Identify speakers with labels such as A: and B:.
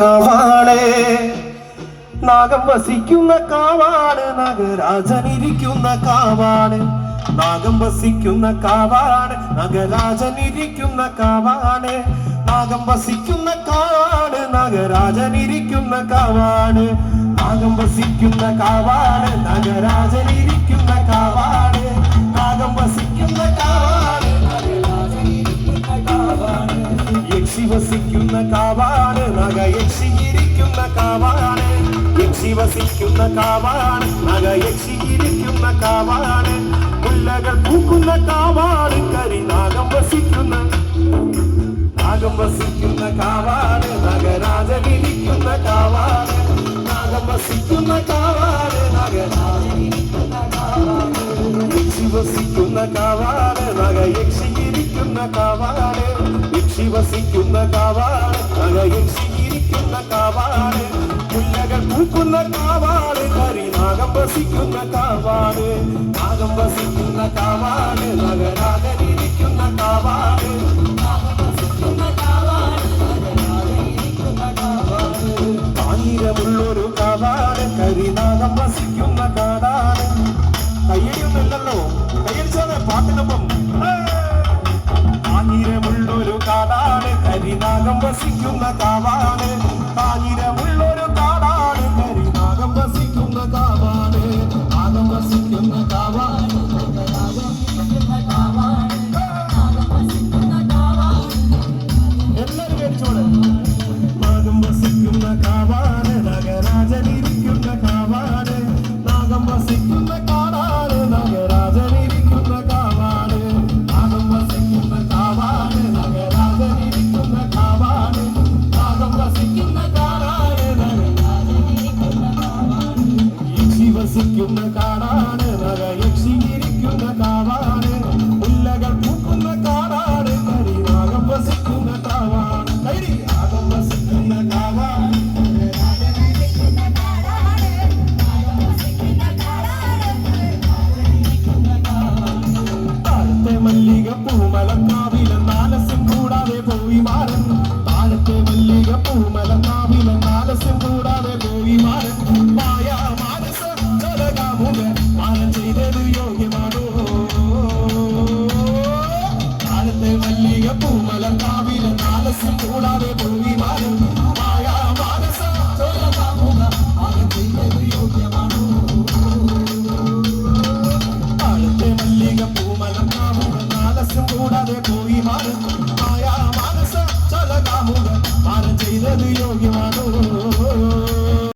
A: കാവാണ്. നാഗം വസിക്കുന്ന കാവാണ് നാഗരാജനിരിക്കുന്ന കാവാണ്. നാഗം വസിക്കുന്ന കാവാണ് നാഗരാജനിരിക്കുന്ന കാവാണ്. നാഗം വസിക്കുന്ന കാവാണ് നാഗരാജനിരിക്കുന്ന കാവാണ്. നാഗം വസിക്കുന്ന കാവാണ് നാഗരാജനിരിക്കുന്ന കാവാണ്. വസിക്കുന്ന കാവാണ് നഗ യക്ഷിയിരിക്കുന്ന കാവാണ്. യക്ഷി വസിക്കുന്ന കാവാണ് നഗ യക്ഷിയിരിക്കുന്ന കാവാണ്. മുല്ലകൾ പൂക്കുന്ന കാവാണ് കരി നാഗം വസിക്കുന്ന നാഗം വസിക്കുന്ന കാവാണ് നഗരാജനിരിക്കുന്ന കാവാണ്. നാഗം വസിക്കുന്ന കാവാണ് നഗരാജനിരിക്കുന്ന കാവാണ്. യക്ഷി വസിക്കുന്ന കാവാണ് നഗ യക്ഷിയിരിക്കുന്ന കാവാണ്. വസിക്കുന്ന കാവാണ് നഗ യക്ഷിയിരിക്കുന്ന കാവാണ് മുല്ലകൾ പൂക്കുന്ന കാവാണ് കരി നാഗം വസിക്കുന്ന കാവാണ് നാഗം വസിക്കുന്ന കാവാണ് നഗരാജനിരിക്കുന്ന കാവാണ് നാഗം വസിക്കുന്ന കാവാണ് നഗരാജനിരിക്കുന്ന കാവാണ് ആയിരമുള്ളൊരു കാവാണ് കരിനാഗം വസിക്കുന്ന കാടാണ് കയ്യടിയൊന്നുമില്ലല്ലോ കയ്യടിച്ചാണ് പാട്ടിനൊപ്പം ആയിരമുള്ളൊരു കാടാണ് കരിനാഗം വസിക്കുന്ന കാവാണ്. കാഞ്ഞിരമുള്ളൊരു കാടാണ്. കരിനാഗം വസിക്കുന്ന കാവാണ്. നാഗം വസിക്കുന്ന കാവാണ്. എല്ലാരും മേടിച്ചോളെ. നാഗം വസിക്കുന്ന കാവാണ്. നഗരാജനിരിക്കുന്ന വസിക്കുന്ന കാടാണ് கூடாது